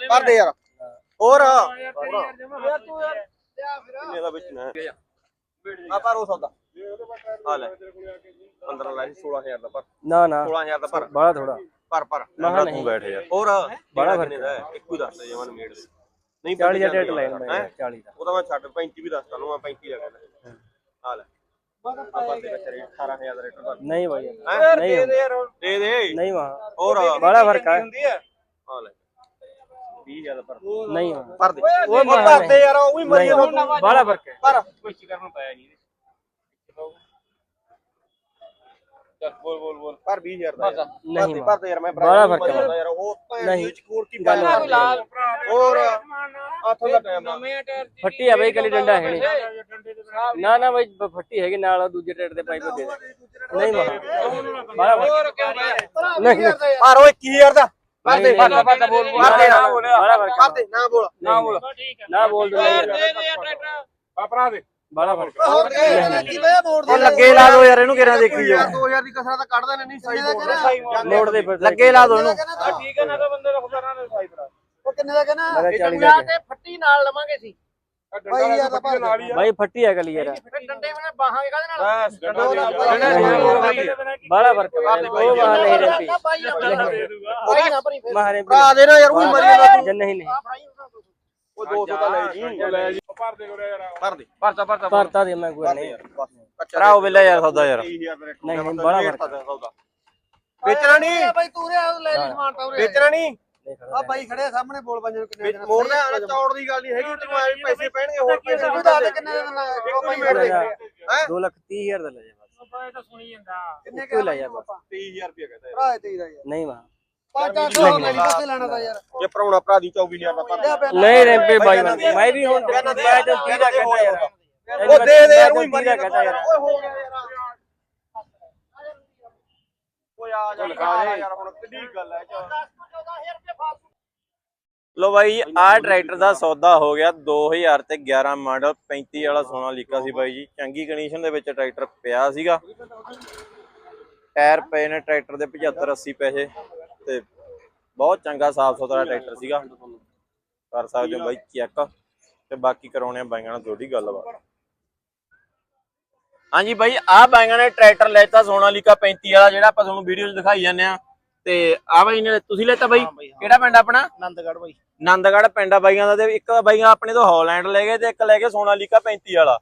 ਭਰ ਦੇ। ਯਾਰ। ਹੋਰ। ਲਿਆ ਫਿਰ। ਕਿੰਨੇ ਦਾ ਵੇਚਣਾ ਹੈ? ਆ ਪਰ ਉਹ ਸੌਦਾ। ਆ ਲੈ। 15 ਲੈ 16000 ਦਾ ਭਰ। ਨਾ ਨਾ। 16000 ਦਾ ਭਰ। ਬਾਲਾ ਥੋੜਾ ਭਰ ਭਰ। ਮਹਾ ਨਹੀਂ। ਬੈਠ ਯਾਰ। ਹੋਰ? ਬੜਾ ਕਿੰਨੇ ਦਾ ਹੈ? ਇੱਕੋ ਹੀ ਦੱਸ ਦੇ ਜਮਨ ਮੇੜ ਦੇ ਨਹੀਂ 40 ਦਾ ਰੇਟ ਲੈਣ ਮੈਂ ਹੈਂ? 40 ਦਾ। ਉਹ ਤਾਂ ਮੈਂ ਛੱਡ 35 ਵੀ ਦੱਸਦਾ ਨੂੰ ਮੈਂ 35 ਦਾ ਕਹਿੰਦਾ। ਆ ਲੈ। ਆਪਾਂ ਦੇ। ਵਿੱਚ ਰੇਟ 18000 ਦਾ ਰੇਟ ਦਾ ਨਹੀਂ ਭਾਈ ਹੈਂ? ਨਹੀਂ। ਦੇ ਦੇ ਨਹੀਂ ਵਾ। ਹੋਰ ਬਾਲਾ ਫ਼ਰਕ ਹੈ। ਆ ਲੈ। 20000 ਦਾ ਭਰ ਨਹੀਂ। ਭਰ ਦੇ। ਉਹ ਭਰ ਦੇ। ਯਾਰ ਉਹ ਵੀ ਮਰੀ ਨਹੀਂ। ਬਾਲਾ ਫ਼ਰਕ ਹੈ। ਪਰ ਬੋਲ ਬੋਲ ਬੋਲ। ਪਰ 20000 ਦਾ ਯਾਰ। ਨਹੀਂ ਭਰ ਵਾ ਦੇ ਯਾਰ ਮੈਂ ਬਾਹਲਾ ਫ਼ਰਕ ਹੈ। ਯਾਰ ਉਹ ਭੈਣ ਨਹੀਂ। ਦੀ ਚਕੋਰ ਕੀ ਗੱਲ ਪਾਇਆ ਲਾਲ ਹੋਰ ਆਥੋਂ ਦਾ ਟਾਈਮ ਆ। ਫੱਟੀ ਆ ਬਈ ਕਲੀ ਡੰਡਾ ਹੈ ਨਹੀਂ। ਨਾ ਨਾ ਬਈ ਬ- ਫੱਟੀ ਹੈਗੀ ਨਾਲ ਉਹ ਦੂਜੇ ਰੇਟ ਦੇ ਪਾਈਪ ਦੇ ਦੇ ਨਹੀਂ ਵਾ ਬਾਲਾ ਫ਼ਰਕ ਨਹੀਂ ਨਹੀਂ। ਪਰ ਉਹ 21000 ਦਾ। ਭਰ ਦੇ ਭਰ ਦੇ, ਭਰ ਦੇ, ਬੋਲ, ਬੋਲ। ਭਰ ਦੇ ਨਾ ਬੋਲ, ਬਾਹਲਾ ਫ਼ਰਕ ਹੈ। ਦੇ ਨਾ ਬੋਲ। ਨਾ ਬੋਲ। ਨਾ ਬੋਲ। ਦੋ। ਹੋਰ ਦੇ। ਲੱਗੇ ਲਾ ਦੋ ਯਾਰ ਇਹਨੂੰ ਕਿਹੜਾ ਦੇਖੀ ਜਾਓ 2000 ਦੀ ਕਸਰਾ ਤਾਂ ਕੱਢਦਾ ਨੇ ਨਹੀਂ ਸਾਈ ਬੋਲ ਮੋੜ ਦੇ ਲੱਗੇ ਲਾ ਦੋ ਇਹਨੂੰ। ਠੀਕ ਹੈ ਨਾ ਤਾਂ ਬੰਦੇ ਰੱਖਦਾ ਨਾ ਸਾਈ ਭਰਾ ਉਹ ਕਿੰਨੇ ਦਾ ਕਹਿੰਦਾ? ਮੈਂ ਕਿਹਾ 40 ਦਾ ਕਿਹਾ। ਫੱਟੀ ਨਾਲ ਲਵਾਂਗੇ ਸੀ ਬਾਈ ਫੱਟੀ ਹੈ ਕਲੀ ਯਾਰ। ਡੰਡੇ ਬਣੇ ਬਾਹਾਂਗੇ ਕਾਹਦੇ ਨਾਲ? ਬਸ ਨਾਲ ਬਾਲਾ ਫ਼ਰਕ ਉਹ ਮਹਾ ਨਹੀਂ ਰਹਿੰਦੀ ਬਾਈ ਨਾ ਭਰੀ ਫਿਰ। ਭਰਾ ਦੇ ਨਾ ਯਾਰ ਉਹ ਮਰੀ ਜਾਂਦਾ। ਨਹੀਂ ਨਹੀਂ। ਉਹ 200 ਤਾਂ ਲੈ ਜੀ ਲੈ ਜੀ। ਭਰ ਦੇ ਭਰ ਦੇ ਭਰਤਾ ਭਰਤਾ ਭਰਤਾ ਦੇ ਮੈਂ ਕੋਈ ਨਹੀਂ। ਭਰਾਓ ਵੇਲੇ ਯਾਰ ਸੌਦਾ ਯਾਰ। 20000 ਦਾ ਰੇਟ ਨਹੀਂ, ਨਹੀਂ, ਬੜਾ ਫ਼ਰਕ ਸੌਦਾ। ਵੇਚਣਾ ਨਹੀਂ? ਬਾਈ ਤੂੰ ਰਿਆ ਲੈ ਲਈ ਸਮਾਨ ਤਾਂ ਉਰੇ ਵੇਚਣਾ ਨਹੀਂ? ਆ ਬਾਈ ਖੜੇ ਆ ਸਾਹਮਣੇ ਬੋਲ ਪੰਜ ਨੂੰ ਕਿੰਨੇ ਦੇਣਾ ਮੋੜ ਦੇ ਆਣਾ ਚੌੜ ਦੀ ਗੱਲ ਨਹੀਂ ਹੈਗੀ ਤੈਨੂੰ ਐਵੇਂ ਪੈਸੇ ਪੈਣਗੇ ਹੋਰ ਪੈਸੇ ਤੂੰ ਦੱਸ ਦੇ ਕਿੰਨੇ ਦਾ ਦੇਣਾ ਉਹ ਬਾਈ ਮੇੜ ਦੇ। ਖੜੇ ਹੈ? 2 ਲੱਖ 30 ਹਜ਼ਾਰ ਦਾ ਲੈ ਜਾ ਬਸ। ਕਿੰਨੇ ਕੋਈ ਲੈ ਜਾ ਬਸ। 23000 ਰੁਪਏ ਕਹਿੰਦਾ ਭਰਾ ਤੇ ਦਾ ਯਾਰ ਨਹੀਂ ਵਾ 500 ਲੈ ਲਈ ਬਸ ਲੈਣਾ ਤਾਂ ਯਾਰ। ਜੇ ਭਰਾਉਣਾ ਭਰਾ ਦੀ 24000 ਦਾ ਭਰ। ਨਹੀਂ। ਰੈਂਪੇ ਬਾਈ ਮੈਂ ਵੀ ਹੁਣ ਮੈਂ ਤਾਂ 30 ਦਾ ਕਹਿੰਦਾ ਯਾਰ ਉਹ ਦੇ ਦੇ ਯਾਰ। ਮੈਂ ਉਹੀ ਤਾਂ 30 ਦਾ ਕਹਿੰਦਾ ਯਾਰ ਓਏ ਹੋ ਗਿਆ ਯਾਰ ਓਏ ਆ ਜਾ ਲਿਖਾ ਦੇ ਯਾਰ। ਹੁਣ ਕਿੱਡੀ ਗੱਲ ਹੈ ਲੋ ਬਾਈ ਆਹ ਟਰੈਕਟਰ ਦਾ ਸੌਦਾ ਹੋ ਗਿਆ 2000 ਤੇ 11 ਮਾਡਲ 35 ਵਾਲਾ ਸੋਨਾ ਲੀਕਾ ਸੀ ਬਾਈ ਜੀ। ਚੰਗੀ ਕੰਡੀਸ਼ਨ ਦੇ ਵਿੱਚ ਟਰੈਕਟਰ ਪਿਆ ਸੀਗਾ। ਟਾਇਰ ਪਏ ਨੇ ਟਰੈਕਟਰ ਦੇ 75 80 ਪੈਸੇ। ਤੇ ਬਹੁਤ ਚੰਗਾ ਸਾਫ਼ ਸੁਥਰਾ ਟਰੈਕਟਰ ਸੀਗਾ। ਕਰ ਸਕਦੇ ਹੋ ਬਾਈ ਚੈੱਕ। ਤੇ ਬਾਕੀ ਕਰਾਉਣੇ ਆ ਬਾਈਆਂ ਨਾਲ ਥੋੜੀ ਗੱਲਬਾਤ। ਹਾਂਜੀ ਬਾਈ ਆਹ ਬਾਈਆਂ ਨੇ ਟਰੈਕਟਰ ਲੈਤਾ ਸੋਨਾਲੀਕਾ 35 ਵਾਲਾ ਜਿਹੜਾ ਆਪਾਂ ਤੁਹਾਨੂੰ ਵੀਡੀਓ 'ਚ ਦਿਖਾਈ ਜਾਂਦੇ ਆ ਤੇ ਆਹ ਬਾਈ ਨੇ ਤੁਸੀਂ ਲੈਤਾ ਬਾਈ? ਕਿਹੜਾ ਪਿੰਡ ਆਪਣਾ? ਆਨੰਦਗੜ੍ਹ ਬਾਈ। ਨੰਦਗੜ੍ਹ ਪਿੰਡ ਆ ਬਾਈਆਂ ਦਾ ਤੇ ਇੱਕ ਬਾਈਆਂ ਆਪਣੇ ਤੋਂ ਹਾਲੈਂਡ ਲੈ ਗਏ ਤੇ ਇੱਕ ਲੈ ਗਏ ਸੋਨਾਲੀਕਾ 35 ਵਾਲਾ।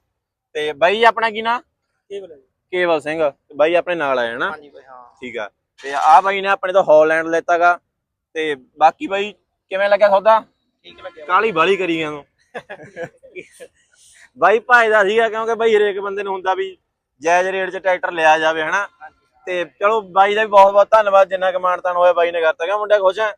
ਤੇ ਬਾਈ ਆਪਣਾ ਕੀ ਨਾਂ? ਕੇਵਲ ਸਿੰਘ। ਬਾਈ ਆਪਣੇ ਨਾਲ ਆਇਆ ਨਾ? ਹਾਂਜੀ ਬਾਈ ਹਾਂ। ਠੀਕ ਆ। ਤੇ ਆ ਬਾਈ ਨੇ ਆਪਣੇ ਤੋਂ ਹਾਲੈਂਡ ਲੈਤਾਗਾ ਤੇ ਬਾਕੀ ਬਾਈ ਕਿਵੇਂ ਲੱਗਿਆ ਸੌਦਾ? ਠੀਕ ਲੱਗਿਆ ਕਾਲੀ ਬਾਲੀ ਕਰੀ ਗਿਆ ਤੂੰ ਬਾਈ ਭਾਈ ਦਾ ਸੀਗਾ ਕਿਉਂਕਿ ਬਾਈ ਹਰੇਕ ਬੰਦੇ ਨੂੰ ਹੁੰਦਾ ਵੀ ਜਾਇਜ਼ ਰੇਟ 'ਚ ਟਰੈਕਟਰ ਲਿਆ ਜਾਵੇ ਹਨਾ? ਤੇ ਚਲੋ ਬਾਈ ਦਾ ਵੀ ਬਹੁਤ ਬਹੁਤ ਧੰਨਵਾਦ ਜਿੰਨਾ ਕਮਾਨਤਾਨ ਹੋਇਆ ਬਾਈ ਨੇ ਕਰਤਾ। ਕਿ ਮੁੰਡਾ ਖੁਸ਼ ਹੈ?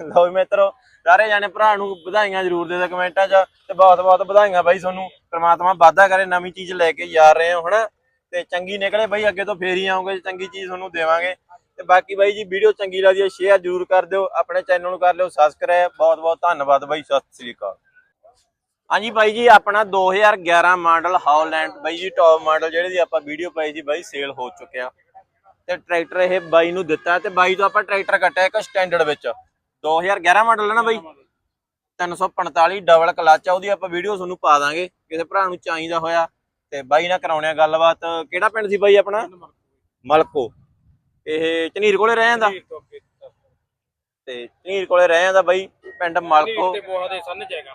ਲਓ ਮਿੱਤਰੋ ਸਾਰੇ ਜਾਣੇ ਭਰਾ ਨੂੰ ਵਧਾਈਆਂ ਜ਼ਰੂਰ ਦੇ ਦੇ ਕਮੈਂਟਾਂ 'ਚ ਤੇ ਬਹੁਤ ਬਹੁਤ ਵਧਾਈਆਂ ਬਾਈ ਤੁਹਾਨੂੰ। ਪ੍ਰਮਾਤਮਾ ਵਾਧਾ ਕਰੇ ਨਵੀਂ ਚੀਜ਼ ਲੈ ਕੇ ਜਾ ਰਹੇ ਹੋ ਹਨਾ? ਤੇ ਚੰਗੀ ਨਿਕਲੇ ਬਈ, ਅੱਗੇ ਤੋਂ ਫੇਰ ਹੀ ਆਉਂਗੇ, ਚੰਗੀ ਚੀਜ਼ ਤੁਹਾਨੂੰ ਦੇਵਾਂਗੇ। ਤੇ ਬਾਕੀ ਬਾਈ ਜੀ, ਵੀਡੀਓ ਚੰਗੀ ਲੱਗਦੀ ਹੈ ਸ਼ੇਅਰ ਜ਼ਰੂਰ ਕਰ ਦਿਓ, ਆਪਣੇ ਚੈਨਲ ਨੂੰ ਕਰ ਲਿਓ ਸਬਸਕ੍ਰਾਈਬ ਬਹੁਤ ਬਹੁਤ ਧੰਨਵਾਦ ਬਾਈ, ਸਤਿ ਸ੍ਰੀ ਅਕਾਲ। ਹਾਂਜੀ ਬਾਈ ਜੀ, ਆਪਣਾ 2011 ਮਾਡਲ ਹਾਲੈਂਡ ਬਾਈ ਜੀ ਟੌਪ ਮਾਡਲ ਜਿਹੜੇ ਦੀ ਆਪਾਂ ਵੀਡੀਓ ਪਾਈ ਸੀ, ਬਾਈ ਸੇਲ ਹੋ ਚੁੱਕਿਆ। ਤੇ ਟਰੈਕਟਰ ਇਹ ਬਾਈ ਨੂੰ ਦਿੱਤਾ ਤੇ ਬਾਈ ਤੋਂ ਆਪਾਂ ਟਰੈਕਟਰ ਕੱਟਿਆ ਇੱਕ ਸਟੈਂਡਰਡ ਵਿੱਚ। 2011 ਮਾਡਲ ਹੈ ਨਾ ਬਾਈ? 345 ਡਬਲ ਕਲਚ ਆ, ਉਹਦੀ ਆਪਾਂ ਵੀਡੀਓ ਤੁਹਾਨੂੰ ਪਾ ਦਾਂਗੇ। ਕਿਸੇ ਭਰਾ ਨੂੰ ਚਾਹੀਦਾ ਹੋਇਆ ਤੇ ਬਾਈ ਨਾਲ ਕਰਾਉਣੇ ਆ ਗੱਲਬਾਤ। ਕਿਹੜਾ ਪਿੰਡ ਸੀ ਬਾਈ ਆਪਣਾ? ਮਲਕੋ ਇਹ ਝਨੀਰ ਕੋਲੇ ਰਹਿ ਜਾਂਦਾ? ਤੇ ਝਨੀਰ ਕੋਲੇ ਰਹਿ ਜਾਂਦਾ ਬਾਈ ਪਿੰਡ ਮਲਕੋ?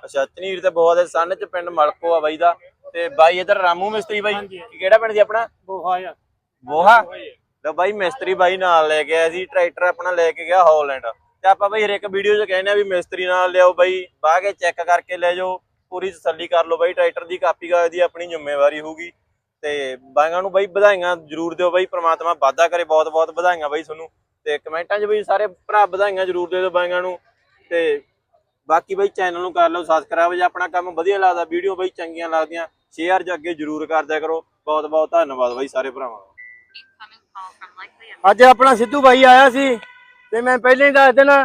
ਅੱਛਾ ਝਨੀਰ ਤੇ ਬਹੁਤ ਦੇ ਸੰਨ ਚ ਪਿੰਡ ਮਲਕੋ ਆ ਬਾਈ ਦਾ। ਤੇ ਬਾਈ ਇਧਰ ਰਾਮੂ ਮਿਸਤਰੀ ਬਾਈ ਕਿਹੜਾ ਪਿੰਡ ਸੀ ਆਪਣਾ? ਬੋਹਾ ਤੇ ਬਾਈ ਮਿਸਤਰੀ ਬਾਈ ਨਾਲ ਲੈ ਕੇ ਆਇਆ ਸੀ ਟਰੈਕਟਰ ਆਪਣਾ ਲੈ ਕੇ ਗਿਆ ਹਾਲੈਂਡ। ਤੇ ਆਪਾਂ ਬਾਈ ਹਰੇਕ ਵੀਡੀਓ 'ਚ ਕਹਿੰਦੇ ਆ ਵੀ ਮਿਸਤਰੀ ਨਾਲ ਲਿਆਓ ਬਾਈ ਬਾਹ ਕੇ ਚੈੱਕ ਕਰਕੇ ਲੈ ਜਾਓ। ਪੂਰੀ ਤਸੱਲੀ ਕਰ ਲਓ ਬਾਈ ਟਰੈਕਟਰ ਦੀ ਕਾਪੀ ਕਾਗਜ਼ ਦੀ ਆਪਣੀ ਜ਼ਿੰਮੇਵਾਰੀ ਹੋਊਗੀ। ਤੇ ਬਾਈਆਂ ਨੂੰ ਬਾਈ ਵਧਾਈਆਂ ਜ਼ਰੂਰ ਦਿਓ ਬਾਈ ਪ੍ਰਮਾਤਮਾ ਵਾਧਾ ਕਰੇ ਬਹੁਤ ਬਹੁਤ ਵਧਾਈਆਂ ਬਾਈ ਤੁਹਾਨੂੰ। ਤੇ ਕਮੈਂਟਾਂ 'ਚ ਵੀ ਸਾਰੇ ਭਰਾ ਵਧਾਈਆਂ ਜ਼ਰੂਰ ਦੇ ਦਿਓ ਬਾਈਆਂ ਨੂੰ। ਤੇ ਬਾਕੀ ਬਾਈ ਚੈਨਲ ਨੂੰ ਕਰ ਲਓ ਸਬਸਕ੍ਰਾਈਬ ਜੇ ਆਪਣਾ ਕੰਮ ਵਧੀਆ ਲੱਗਦਾ ਵੀਡੀਓ ਬਾਈ ਚੰਗੀਆਂ ਲੱਗਦੀਆਂ ਸ਼ੇਅਰ ਜ ਅੱਗੇ ਜ਼ਰੂਰ ਕਰ ਦਿਆ ਕਰੋ। ਬਹੁਤ ਬਹੁਤ ਧੰਨਵਾਦ ਬਾਈ ਸਾਰੇ ਭਰਾਵਾਂ ਦਾ। A ਅੱਜ ਆਪਣਾ ਸਿੱਧੂ ਬਾਈ ਆਇਆ ਸੀ ਤੇ ਮੈਂ ਪਹਿਲਾਂ ਹੀ ਦੱਸ ਦੇਣਾ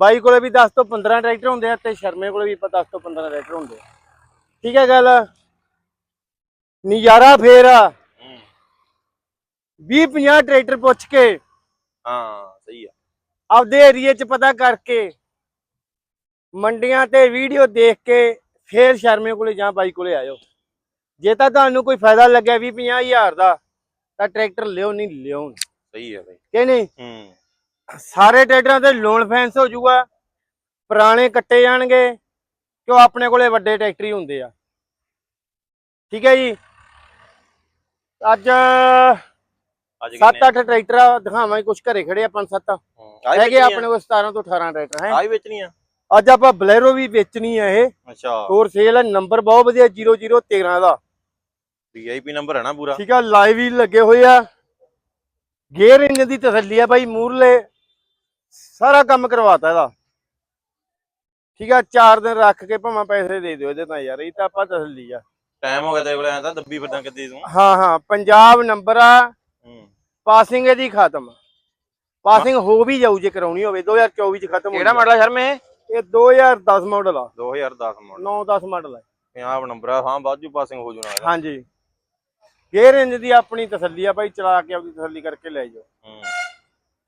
ਬਾਈ ਕੋਲੇ ਵੀ 10 ਤੋਂ 15 ਟਰੈਕਟਰ ਹੁੰਦੇ ਆ ਤੇ ਸ਼ਰਮੇ ਕੋਲੇ ਵੀ 10 ਤੋਂ 15 ਟਰੈਕਟਰ ਹੁੰਦੇ ਆ। ਠੀਕ ਹੈ ਗੱਲ? ਨਜ਼ਾਰਾ ਫੇਰ ਆ। 20 50 ਟਰੈਕਟਰ ਪੁੱਛ ਕੇ। ਹਾਂ ਸਹੀ ਆ। ਆਪਦੇ ਏਰੀਏ 'ਚ ਪਤਾ ਕਰਕੇ। ਮੰਡੀਆਂ ਤੇ ਵੀਡੀਓ ਦੇਖ ਕੇ ਫੇਰ ਸ਼ਰਮੇ ਕੋਲੇ ਜਾਂ ਬਾਈ ਕੋਲੇ ਆਇਓ। ਜੇ ਤਾਂ ਤੁਹਾਨੂੰ ਕੋਈ ਫਾਇਦਾ ਲੱਗਿਆ 20 50 ਹਜ਼ਾਰ ਦਾ ਤਾਂ ਟਰੈਕਟਰ ਲਿਓ ਨਹੀਂ ਲਿਓ ਸਹੀ ਆ ਬਾਈ। ਕਿ ਨਹੀਂ? ਹੂੰ। ਸਾਰੇ ਟਰੈਕਟਰਾਂ ਤੇ ਲੋਨ ਫੈਂਸ ਹੋ ਜਾਊਗਾ ਪੁਰਾਣੇ ਕੱਟੇ ਜਾਣਗੇ ਕਿਉਂ ਆਪਣੇ ਕੋਲੇ ਵੱਡੇ ਟਰੈਕਟਰ ਹੀ ਹੁੰਦੇ ਆ। ਠੀਕ ਹੈ ਜੀ? ਅੱਜ ਅੱਜ 7-8 ਟਰੈਕਟਰ ਦਿਖਾਵਾਂਗੇ ਕੁਝ ਘਰੇ ਖੜੇ ਆ 5-7 ਹੈਗੇ ਆਪਣੇ ਕੋਲ 17 ਤੋਂ 18 ਟਰੈਕਟਰ ਹੈ। ਆਈ ਵੇਚਣੀ ਆ ਅੱਜ ਆਪਾਂ ਬਲੈਰੋ ਵੀ ਵੇਚਣੀ ਆ ਇਹ। ਅੱਛਾ। ਹੋਰ ਸੇਲ ਹੈ ਨੰਬਰ ਬਹੁਤ ਵਧੀਆ 0013 ਦਾ। ਵੀਆਈਪੀ ਨੰਬਰ ਹੈ ਨਾ ਪੂਰਾ। ਠੀਕ ਆ ਲਾਈਵ ਹੀ ਲੱਗੇ ਹੋਏ ਆ। ਗੇਅਰ ਇੰਜਨ ਦੀ ਤਸੱਲੀ ਆ ਬਾਈ ਮੂਰਲੇ। ਸਾਰਾ ਕੰਮ ਕਰਵਾਤਾ ਇਹਦਾ। ਠੀਕ ਆ 4 ਦਿਨ ਰੱਖ ਕੇ ਭਾਵੇਂ ਪੈਸੇ ਦੇ ਦਿਓ ਇਹਦੇ ਤਾਂ ਯਾਰ ਇਹ ਤਾਂ ਆਪਾਂ ਤਸੱਲੀ ਆ। ਟਾਈਮ ਹੋ ਗਿਆ ਤੇਰੇ ਕੋਲ ਐਂ ਤਾਂ ਦੱਬੀ ਫਿਰਦਾ ਕਿੱਦੀ ਤੂੰ। ਹਾਂ ਹਾਂ ਪੰਜਾਬ ਨੰਬਰ ਆ ਹੂੰ। ਪਾਸਿੰਗ ਇਹਦੀ ਖਤਮ। ਪਾਸਿੰਗ ਹੋ। ਵੀ ਜਾਊ ਜੇ ਕਰਾਉਣੀ ਹੋਵੇ 2024 ਚ ਖਤਮ ਹੋ ਕਿਹੜਾ ਮਾਡਲ ਆ ਸ਼ਰਮੇ ਇਹ? 2010 ਮਾਡਲ ਆ। 2010 ਮਾਡਲ 9-10 ਮਾਡਲ ਆ। ਪੰਜਾਬ ਨੰਬਰ ਆ ਹਾਂ ਬਾਜੂ ਪਾਸਿੰਗ ਹੋ ਜੂਣਾ ਹਾਂਜੀ। ਗੇਅਰ ਇੰਜਨ ਦੀ ਆਪਣੀ ਤਸੱਲੀ ਆ ਬਾਈ ਚਲਾ ਕੇ ਆਪਣੀ ਤਸੱਲੀ ਕਰਕੇ ਲੈ ਜਾਓ। ਹੂੰ।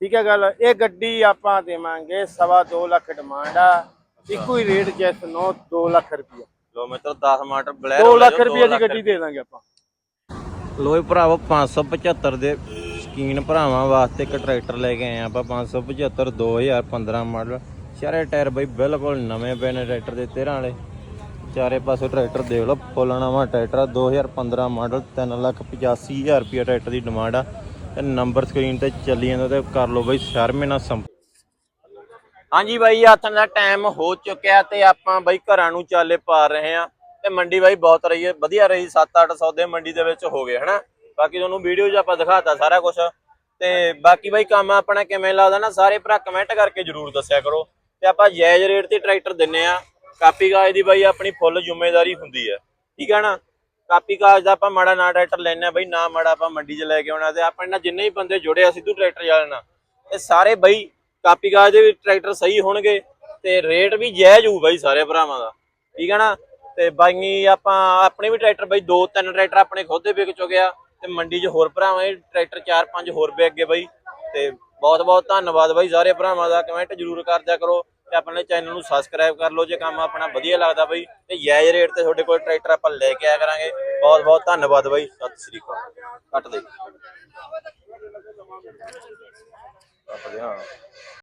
ਠੀਕ ਹੈ ਗੱਲ? ਇਹ ਗੱਡੀ ਆਪਾਂ ਦੇਵਾਂਗੇ ਸਵਾ 2 ਲੱਖ ਡਿਮਾਂਡ ਆ। ਇੱਕੋ ਹੀ ਰੇਟ ਜੈਸ 9 2 ਲੱਖ ਰੁਪਇਆ ਲੋ ਮਿੱਤਰ 10 ਮਾਡਲ ਬਲੈਰੋ 2 ਲੱਖ ਰੁਪਇਆ ਦੀ ਗੱਡੀ ਦੇ ਦਾਂਗੇ ਆਪਾਂ। ਲੋਏ ਭਰਾਵੋ 575 ਦੇ ਸ਼ਕੀਨ ਭਰਾਵਾਂ ਵਾਸਤੇ ਇੱਕ ਟਰੈਕਟਰ ਲੈ ਕੇ ਆਏ ਆ ਆਪਾਂ। 575 2015 ਮਾਡਲ। ਚਾਰੇ ਟਾਇਰ ਬਈ ਬਿਲਕੁਲ ਨਵੇਂ ਪਏ ਨੇ ਟਰੈਕਟਰ ਦੇ 13 ਵਾਲੇ। ਚਾਰੇ ਪਾਸੇ ਟਰੈਕਟਰ ਦੇਖ ਲਓ ਫੁੱਲ ਨਵਾਂ ਟਰੈਕਟਰ ਆ। 2015 ਮਾਡਲ 385000 ਰੁਪਏ ਟਰੈਕਟਰ ਦੀ ਡਿਮਾਂਡ ਆ। ਤੇ ਨੰਬਰ ਸਕਰੀਨ ਤੇ ਚੱਲੀ ਜਾਂਦਾ ਤੇ ਕਰ ਲਓ ਬਈ ਸ਼ਰਮੇ ਨਾਲ ਸੰਪ ਹਾਂਜੀ ਬਾਈ, ਹੱਥ ਦਾ ਟਾਈਮ ਹੋ ਚੁੱਕਿਆ ਤੇ ਆਪਾਂ ਬਾਈ ਘਰਾਂ ਨੂੰ ਚਾਲੇ ਪਾ ਰਹੇ ਆ ਤੇ ਮੰਡੀ ਬਾਈ ਬਹੁਤ ਰਹੀ ਹੈ, ਵਧੀਆ ਰਹੀ 7-8 ਸੌਦੇ ਮੰਡੀ ਦੇ ਵਿੱਚ ਹੋ ਗਏ, ਹਨਾ? ਬਾਕੀ ਤੁਹਾਨੂੰ ਵੀਡੀਓ 'ਚ ਆਪਾਂ ਦਿਖਾਤਾ ਸਾਰਾ ਕੁਝ ਤੇ ਬਾਕੀ ਬਾਈ ਕੰਮ ਆਪਣਾ ਕਿਵੇਂ ਲੱਗਦਾ ਨਾ, ਸਾਰੇ ਭਰਾ ਕਮੈਂਟ ਕਰਕੇ ਜਰੂਰ ਦੱਸਿਆ ਕਰੋ। ਤੇ ਆਪਾਂ ਜਾਇਜ਼ ਰੇਟ ਤੇ ਟਰੈਕਟਰ ਦਿੰਨੇ ਆ ਕਾਪੀ ਕਾਜ ਦੀ ਬਾਈ ਆਪਣੀ ਫੁੱਲ ਜ਼ਿੰਮੇਵਾਰੀ ਹੁੰਦੀ ਹੈ। ਠੀਕ ਹੈ ਨਾ? ਕਾਪੀ ਕਾਜ ਦਾ ਆਪਾਂ ਮਾੜਾ ਨਾ ਟਰੈਕਟਰ ਲੈਣੇ ਆ ਨਾ ਮਾੜਾ ਆਪਾਂ ਮੰਡੀ 'ਚ ਲੈ ਕੇ ਆਉਣਾ ਤੇ ਆਪਣੇ ਨਾਲ ਜਿੰਨੇ ਵੀ ਬੰਦੇ ਜੁੜੇ ਆ ਸਿੱਧੂ ਟਰੈਕਟਰ ਵਾਲੇ ਨਾਲ, ਇਹ ਸਾਰੇ ਬਾਈ ਕਾਪੀ ਕਾਜ ਦੇ ਵੀ ਟਰੈਕਟਰ ਸਹੀ ਹੋਣਗੇ ਤੇ ਰੇਟ ਵੀ ਜਾਇਜ਼ ਹੋਊ ਬਾਈ ਸਾਰੇ ਭਰਾਵਾਂ ਦਾ, ਠੀਕ ਹੈ ਨਾ? ਤੇ ਬਾਈ ਆਪਾਂ ਆਪਣੇ ਵੀ ਟਰੈਕਟਰ ਬਈ ਦੋ ਤਿੰਨ ਟਰੈਕਟਰ ਆਪਣੇ ਖੁਦ ਦੇ ਵਿਕ ਚੁੱਕੇ ਆ ਤੇ ਮੰਡੀ 'ਚ ਹੋਰ ਭਰਾਵਾਂ ਦੇ ਟਰੈਕਟਰ ਚਾਰ ਪੰਜ ਹੋਰ ਵਿਕ ਗਏ ਬਾਈ, ਤੇ ਬਹੁਤ ਬਹੁਤ ਧੰਨਵਾਦ ਬਾਈ ਸਾਰੇ ਭਰਾਵਾਂ ਦਾ, ਕਮੈਂਟ ਜਰੂਰ ਕਰਦਿਆ ਕਰੋ। ਤੇ ਆਪਣੇ ਚੈਨਲ ਨੂੰ ਸਬਸਕ੍ਰਾਈਬ ਕਰ ਲਓ ਜੇ ਕੰਮ ਆਪਣਾ ਵਧੀਆ ਲੱਗਦਾ ਬਾਈ ਤੇ ਜਾਇਜ਼ ਰੇਟ ਤੇ ਤੁਹਾਡੇ ਕੋਲ ਟਰੈਕਟਰ ਆਪਾਂ ਲੈ ਕੇ ਆਇਆ ਕਰਾਂਗੇ। ਬਹੁਤ ਬਹੁਤ ਧੰਨਵਾਦ ਬਾਈ। ਸਤਿ ਸ੍ਰੀ ਅਕਾਲ। ਕੱਟ ਦੇ। ਕੱਟ ਦੇ ਹਾਂ।